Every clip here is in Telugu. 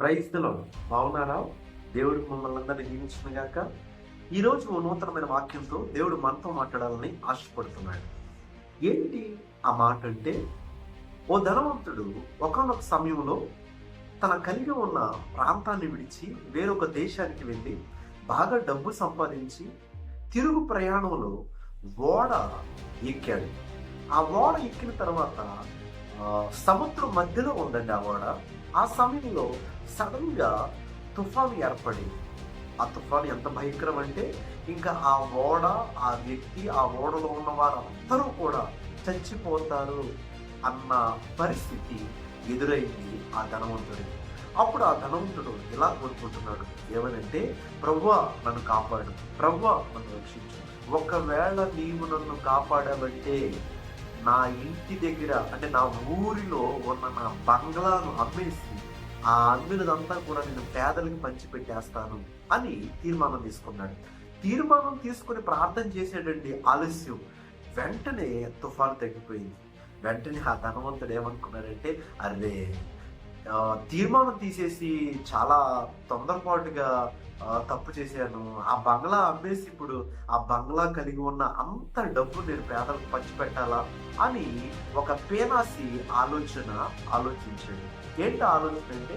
క్రైస్తలో బాగున్నారా? దేవుడు మమ్మల్ని అందరినీ దీవించిన గాక. ఈరోజు ఓ నూతనమైన వాక్యంతో దేవుడు మనతో మాట్లాడాలని ఆశపడుతున్నాడు. ఏంటి ఆ మాట అంటే ఓ ధనవంతుడు ఒకనొక సమయంలో తన కలిగి ఉన్న ప్రాంతాన్ని విడిచి వేరొక దేశానికి వెళ్ళి బాగా డబ్బు సంపాదించి తిరుగు ప్రయాణంలో ఓడ ఎక్కాడు. ఆ ఓడ ఎక్కిన తర్వాత సముద్రం మధ్యలో ఉందండి ఆ ఓడ. ఆ సమయంలో సడన్గా తుఫాను ఏర్పడింది. ఆ తుఫాను ఎంత భయంకరం అంటే ఇంకా ఆ ఓడ ఆ వ్యక్తి ఆ ఓడలో ఉన్న వారందరూ కూడా చచ్చిపోతారు అన్న పరిస్థితి ఎదురైంది ఆ ధనవంతుడికి. అప్పుడు ఆ ధనవంతుడు ఇలా కోరుకుంటున్నాడు? ఏమనంటే ప్రవ్వా నన్ను కాపాడు. ప్రవ్వా నన్ను రక్షించు. ఒకవేళ నీవు నన్ను కాపాడావంటే నా ఇంటి దగ్గర అంటే నా ఊరిలో ఉన్న నా బంగ్లాను అమ్మేసి ఆ అమ్మినదంతా కూడా నేను పేదలకు పంచిపెట్టేస్తాను అని తీర్మానం తీసుకున్నాడు. తీర్మానం తీసుకుని ప్రార్థన చేసేటండి ఆలస్యం. వెంటనే తుఫాను తగ్గిపోయింది. వెంటనే ఆ ధనవంతుడు ఏమనుకున్నాడంటే అరే తీర్మానం తీసేసి చాలా తొందరపాటుగా తప్పు చేశాను. ఆ బంగ్లా అమ్మేసి ఇప్పుడు ఆ బంగ్లా కలిగి ఉన్న అంత డబ్బు నేను పేదలకు పంచిపెట్టాలా అని ఒక పేనాసి ఆలోచన ఆలోచించాడు. ఏంటి ఆలోచన అంటే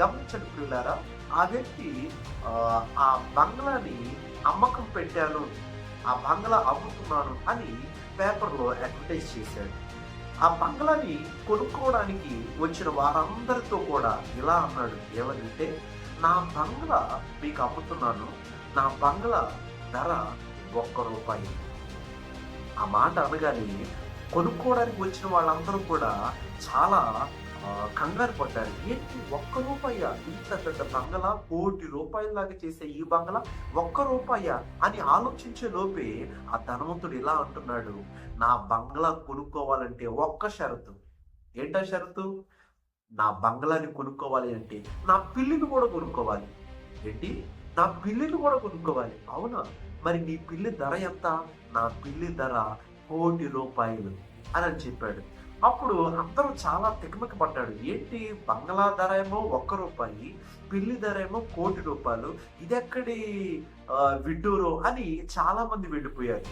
గమనించండి పిల్లారా ఆ వ్యక్తి ఆ, ఆ బంగ్లాని అమ్మకం పెట్టాను ఆ బంగ్లా అమ్ముతున్నాను అని పేపర్లో అడ్వర్టైజ్ చేశాడు. ఆ బంగ్లాని కొనుక్కోవడానికి వచ్చిన వారందరితో కూడా ఇలా అన్నాడు ఏమనంటే నా బంగ్లా మీకు అమ్ముతున్నాను నా బంగ్లా ధర ఒక్క రూపాయి. ఆ మాట అనగానే కొనుక్కోవడానికి వచ్చిన వాళ్ళందరూ కూడా చాలా కంగారు పడ్డారు. ఏంటి? ఒక్క రూపాయ? ఇంత పెద్ద బంగళా కోటి రూపాయలాగా చేసే ఈ బంగళా ఒక్క రూపాయ? అని ఆలోచించే లోపే ఆ ధనవంతుడు ఇలా అంటున్నాడు. నా బంగ్లా కొనుక్కోవాలంటే ఒక్క షరతు. ఏంటా షరతు? నా బంగ్లాని కొనుక్కోవాలి అంటే నా పిల్లిని కూడా కొనుక్కోవాలి. ఏంటి? నా పిల్లిని కూడా కొనుక్కోవాలి. అవునా? మరి నీ పిల్లి ధర ఎంత? నా పిల్లి ధర కోటి రూపాయలు అని అని చెప్పాడు. అప్పుడు అందరూ చాలా తికమక పడ్డాడు ఏంటి? బంగ్లా ధర ఏమో ఒక్క రూపాయి పిల్లి ధర ఏమో కోటి రూపాయలు ఇదెక్కడి ఆ, విడ్డూరు అని చాలా మంది వెళ్ళిపోయారు.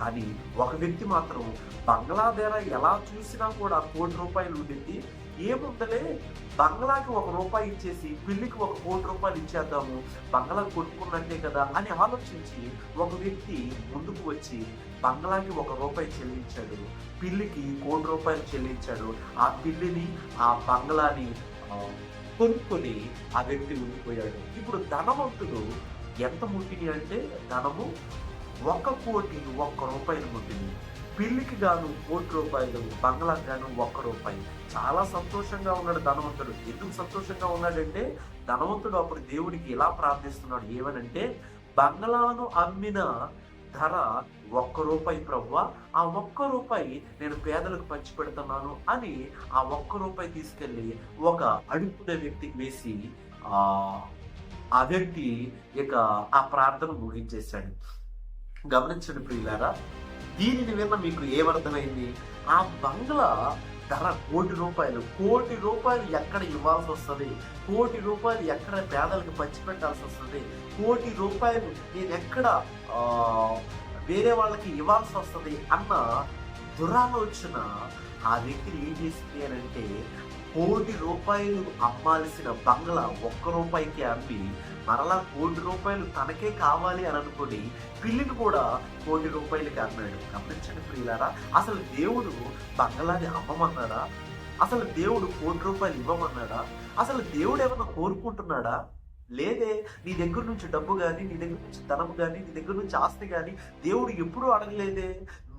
కానీ ఒక వ్యక్తి మాత్రం బంగ్లా ధర ఎలా చూసినా కూడా కోటి రూపాయలు ఉండింది ఏముందలే? బంగ్లాకి ఒక రూపాయి ఇచ్చేసి పిల్లికి ఒక కోటి రూపాయలు ఇచ్చేద్దాము బంగ్లా కొట్టుకున్నట్టే కదా అని ఆలోచించి ఒక వ్యక్తి ముందుకు వచ్చి బంగ్లాకి ఒక రూపాయి చెల్లించాడు. పిల్లికి కోటి రూపాయలు చెల్లించాడు. ఆ పిల్లిని ఆ బంగ్లాని కొనుక్కొని ఆ వ్యక్తి ఉండిపోయాడు ఇప్పుడు ధనవంతుడు ఎంత ముట్టింది అంటే ధనము ఒక కోటి ఒక్క రూపాయలు ముట్టింది. పిల్లికి గాను కోటి రూపాయలు బంగ్లాకి గాను ఒక్క రూపాయి. చాలా సంతోషంగా ఉన్నాడు ధనవంతుడు. ఎందుకు సంతోషంగా ఉన్నాడంటే ధనవంతుడు అప్పుడు దేవుడికి ఇలా ప్రార్థిస్తున్నాడు? ఏమనంటే బంగ్లాను అమ్మిన ధర ఒక్క రూపాయి ప్రవ్వ ఆ ఒక్క రూపాయి నేను పేదలకు పంచి పెడుతున్నాను అని ఆ ఒక్క రూపాయి తీసుకెళ్ళి ఒక అడుగుతున్న వ్యక్తికి వేసి ఆ వ్యక్తి ఇక ఆ ప్రార్థన ముగించేశాడు. గమనించండి ప్రియులారా దీనిని విన్న మీకు ఏమర్థమైంది? ఆ బంగ్లా ధర కోటి రూపాయలు. కోటి రూపాయలు ఎక్కడ ఇవ్వాల్సి వస్తుంది? కోటి రూపాయలు ఎక్కడ పేదలకు పంచిపెట్టాల్సి వస్తుంది? కోటి రూపాయలు నేను ఎక్కడ వేరే వాళ్ళకి ఇవ్వాల్సి వస్తుంది? అన్న దురాలోచన ఆ వ్యక్తిని ఏం చేసింది అని అంటే కోటి రూపాయలు అమ్మాల్సిన బంగ్లా ఒక్క రూపాయికి అమ్మి మరలా కోటి రూపాయలు తనకే కావాలి అని అనుకుని పిల్లిని కూడా కోటి రూపాయలకి అమ్మాడు. గమనించండి ప్రియులారా అసలు దేవుడు బంగ్లాని అమ్మమన్నాడా? అసలు దేవుడు కోటి రూపాయలు ఇవ్వమన్నాడా? అసలు దేవుడు ఏమన్నా కోరుకుంటున్నాడా? లేదే నీ దగ్గర నుంచి డబ్బు కానీ నీ దగ్గర నుంచి ధనం కానీ నీ దగ్గర నుంచి ఆస్తి కానీ దేవుడు ఎప్పుడూ అడగలేదే.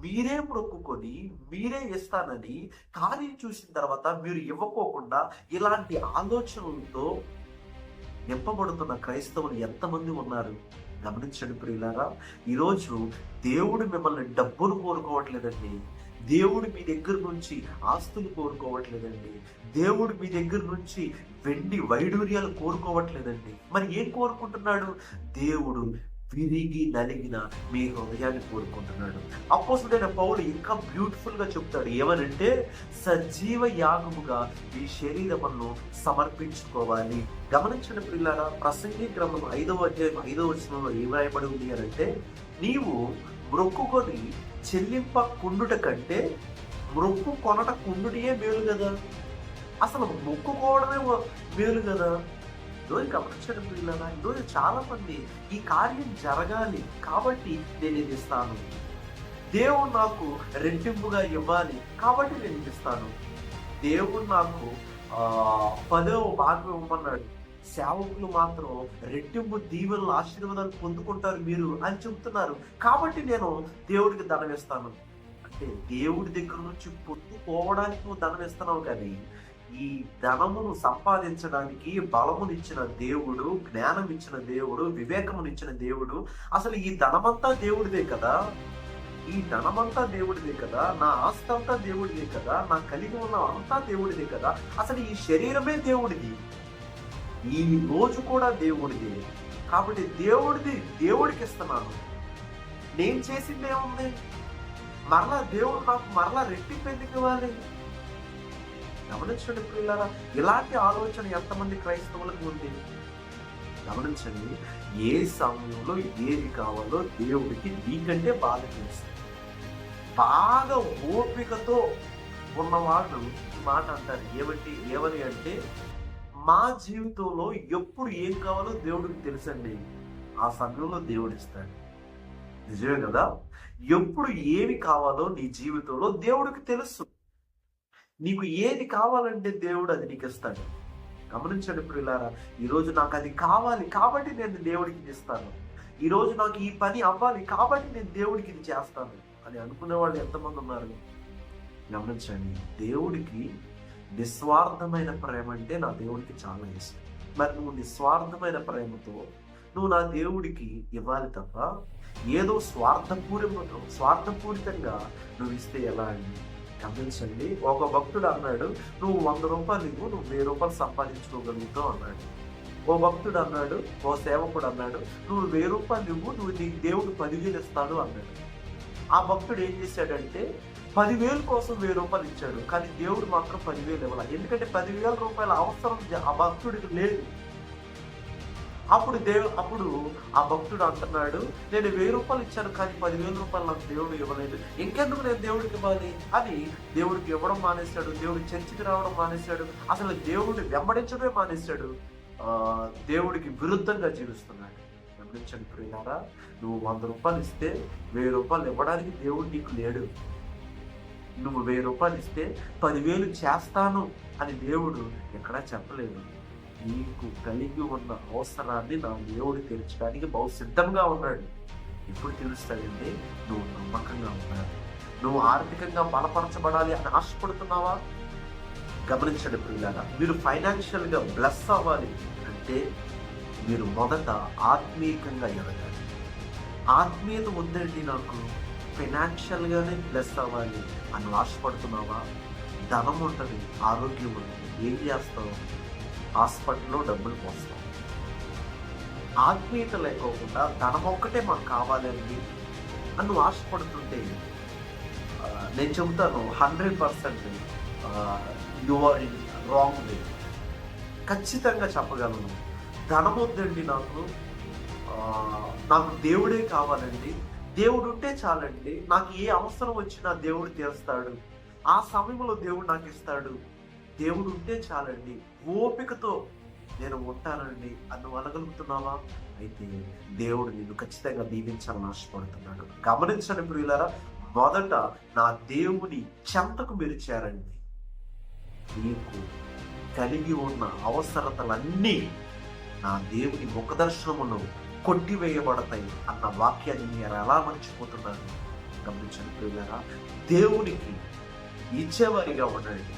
మీరే మొక్కుకొని మీరే ఇస్తానని కార్యం చూసిన తర్వాత మీరు ఇవ్వకోకుండా ఇలాంటి ఆలోచనలతో నింపబడుతున్న క్రైస్తవులు ఎంతమంది ఉన్నారు? గమనించండి ప్రియులారా ఈరోజు దేవుడు మిమ్మల్ని డబ్బులు కోరుకోవట్లేదండి. దేవుడు మీ దగ్గర నుంచి ఆస్తులు కోరుకోవట్లేదండి. దేవుడు మీ దగ్గర నుంచి వెండి వైడూర్యాలు కోరుకోవట్లేదండి. మరి ఏం కోరుకుంటున్నాడు? దేవుడు విరిగి నలిగిన మీ హృదయాన్ని కోరుకుంటున్నాడు. అపోసుడైన పౌలు ఇంకా బ్యూటిఫుల్గా చెప్తాడు. ఏమనంటే సజీవ యాగముగా మీ శరీరమును సమర్పించుకోవాలి. గమనించిన పిల్లల ప్రసంగి గ్రంథం ఐదవ అధ్యాయం ఐదవ వచనంలో ఏం రాయబడి ఉంది అని అంటే నీవు మొక్కుకొని చెల్లింప కుండుట కంటే మ్రొక్కు కొనట కుండుటియే మేలు కదా. అసలు మొక్కుకోవడమే మేలు కదా. ఈరోజు గమనించడం పిల్లల ఈరోజు చాలామంది ఈ కార్యం జరగాలి కాబట్టి నేను ఇది ఇస్తాను. దేవుడు నాకు రెట్టింపుగా ఇవ్వాలి కాబట్టి నేను ఇది ఇస్తాను. దేవుడు నాకు ఆ పదో భాగం ఇవ్వమన్నాడు. సేవకులు మాత్రం రెట్టింపు దీవెనలు ఆశీర్వాదాలు పొందుకుంటారు మీరు అని చెప్తున్నారు. కాబట్టి నేను దేవుడికి ధనం ఇస్తాను. అంటే దేవుడి దగ్గర నుంచి పొందుకోవడానికి నువ్వు ధనం ఇస్తున్నావు కానీ ఈ ధనమును సంపాదించడానికి బలమునిచ్చిన దేవుడు జ్ఞానం ఇచ్చిన దేవుడు వివేకమునిచ్చిన దేవుడు అసలు ఈ ధనమంతా దేవుడిదే కదా? ఈ ధనమంతా దేవుడిదే కదా? నా ఆస్తి అంతా దేవుడిదే కదా? నా కలిగి ఉన్న అంతా దేవుడిదే కదా? అసలు ఈ శరీరమే దేవుడిది. ఈ రోజు కూడా దేవుడిది. కాబట్టి దేవుడిది దేవుడికి ఇస్తున్నాను. నేను చేసింది ఏముంది? మరలా దేవుడు నాకు మరలా రెట్టింపు ఎందుకు ఇవ్వాలి? గమనించండి పిల్లరా ఇలాంటి ఆలోచన ఎంతమంది క్రైస్తవులకు ఉంది? గమనించండి ఏ సమయంలో ఏది కావాలో దేవుడికి నీకంటే బాగా తెలుసు. బాగా ఓపికతో ఉన్నవాళ్ళు మాట అంటారు. ఏమంటే ఏమని అంటే మా జీవితంలో ఎప్పుడు ఏం కావాలో దేవుడికి తెలుసండి. ఆ సమయంలో దేవుడు ఇస్తాడు. నిజమే కదా? ఎప్పుడు ఏమి కావాలో నీ జీవితంలో దేవుడికి తెలుసు. నీకు ఏది కావాలంటే దేవుడు అది నీకు ఇస్తాడు. గమనించండి ఇప్పుడు ఇలారా ఈరోజు నాకు అది కావాలి కాబట్టి నేను దేవుడికి ఇది ఇస్తాను. ఈరోజు నాకు ఈ పని అవ్వాలి కాబట్టి నేను దేవుడికి ఇది చేస్తాను అని అనుకునే వాళ్ళు ఎంతమంది ఉన్నారు గమనించండి దేవుడికి నిస్వార్థమైన ప్రేమ అంటే నా దేవుడికి చాలా ఇష్టం. మరి నువ్వు నిస్వార్థమైన ప్రేమతో నువ్వు నా దేవుడికి ఇవ్వాలి తప్ప ఏదో స్వార్థపూరిత స్వార్థపూరితంగా నువ్వు ఇస్తే ఎలా అండి గమనించండి. ఒక భక్తుడు అన్నాడు నువ్వు వంద రూపాయలు ఇవ్వు నువ్వు వెయ్యి రూపాయలు సంపాదించుకోగలుగుతావు అన్నాడు. ఓ భక్తుడు అన్నాడు ఓ సేవకుడు అన్నాడు నువ్వు వెయ్యి రూపాయలు ఇవ్వు నువ్వు నీకు దేవుడు పదివేలు ఇస్తాడు అన్నాడు. ఆ భక్తుడు ఏం చేశాడంటే పదివేల కోసం వెయ్యి రూపాయలు ఇచ్చాడు. కానీ దేవుడు మాత్రం పదివేలు ఇవ్వాలి. ఎందుకంటే పదివేల రూపాయల అవసరం ఆ భక్తుడికి లేదు. అప్పుడు దేవు అప్పుడు ఆ భక్తుడు అంటున్నాడు నేను వెయ్యి రూపాయలు ఇచ్చాను కానీ పదివేల రూపాయలు నాకు దేవుడు ఇవ్వలేదు. ఇంకెందుకు నేను దేవుడికి ఇవ్వాలి? అని దేవుడికి ఇవ్వడం మానేశాడు. దేవుడు చర్చికి రావడం మానేశాడు. అసలు దేవుడిని వెంబడించడమే మానేశాడు. దేవుడికి విరుద్ధంగా జీవిస్తున్నాడు. గమనించండి ప్రియారా నువ్వు వంద రూపాయలు ఇస్తే వెయ్యి రూపాయలు ఇవ్వడానికి దేవుడు నీకు లేడు. నువ్వు వెయ్యి రూపాయలు ఇస్తే పదివేలు చేస్తాను అని దేవుడు ఎక్కడా చెప్పలేదు. నీకు కలిగి ఉన్న అవసరాన్ని నా దేవుడు తీర్చడానికి బహు సిద్ధంగా ఉన్నాడు. ఎప్పుడు తెలుస్తాడండి నువ్వు నమ్మకంగా ఉన్నావు నువ్వు ఆర్థికంగా బలపరచబడాలి అని ఆశపడుతున్నావా? గమనించండి పిల్లల మీరు ఫైనాన్షియల్గా బ్లెస్ అవ్వాలి అంటే మీరు మొదట ఆత్మీయంగా ఎదగాలి. ఆత్మీయత ఉందండి నాకు. ఫినాన్షియల్గానే బ్లెస్ అవ్వాలి అని ఆశపడుతున్నావా? ధనం ఉంటుంది ఆరోగ్యం ఉంటుంది. ఏం చేస్తావు? హాస్పిటల్లో డబ్బులు పోస్తాం ఆత్మీయత లేకోకుండా ధనం ఒక్కటే మాకు కావాలండి అని నువ్వు ఆశపడుతుంటే నేను చెబుతాను hundred percent your in wrong way ఖచ్చితంగా చెప్పగలను ధనం వద్దండి నాకు. నాకు దేవుడే కావాలండి. దేవుడు ఉంటే చాలండి. నాకు ఏ అవసరం వచ్చినా దేవుడు తీరుస్తాడు. ఆ సమయంలో దేవుడు నాకు ఇస్తాడు. దేవుడు ఉంటే చాలండి. ఓపికతో నేను ఉంటానండి. అని అనగలుగుతున్నావా అయితే దేవుడు నిన్ను ఖచ్చితంగా దీవించాలని ఆశపడుతున్నాడు. గమనించండి ప్రియులారా మొదట నా దేవుని చెంతకు మీరు చేరండి. నీకు కలిగి ఉన్న అవసరతలన్నీ నా దేవుని ముఖదర్శనమును కొట్టివేయబడతాయి అన్న వాక్యాన్ని మీరు ఎలా మర్చిపోతున్నారు గమనించండి ప్రియులారా. దేవునికి ఇచ్చేవారిగా ఉండండి.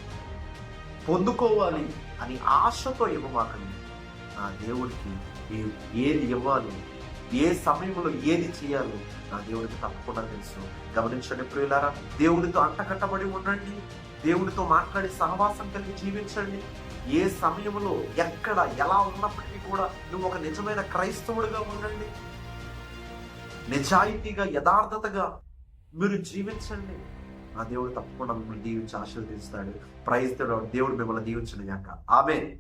పొందుకోవాలి అని ఆశతో ఇవ్వమాకండి. నా దేవుడికి ఏ- ఏది ఇవ్వాలి? ఏ సమయంలో ఏది చేయాలో నా దేవుడికి తప్పకుండా తెలుసు. గమనించండి ప్రియులారా దేవుడితో అంటకట్టబడి ఉండండి. దేవుడితో మాట్లాడి సహవాసం కలిగి జీవించండి. ఏ సమయంలో ఎక్కడ ఎలా ఉన్నప్పటికీ కూడా నువ్వు ఒక నిజమైన క్రైస్తవుడిగా ఉండండి. నిజాయితీగా యథార్థతగా మీరు జీవించండి. ఆ దేవుడు తప్పకుండా మిమ్మల్ని దీవించి ఆశీర్వదిస్తాడు. ప్రైస్తాడు దేవుడు మిమ్మల్ని దీవించిన గాక ఆమె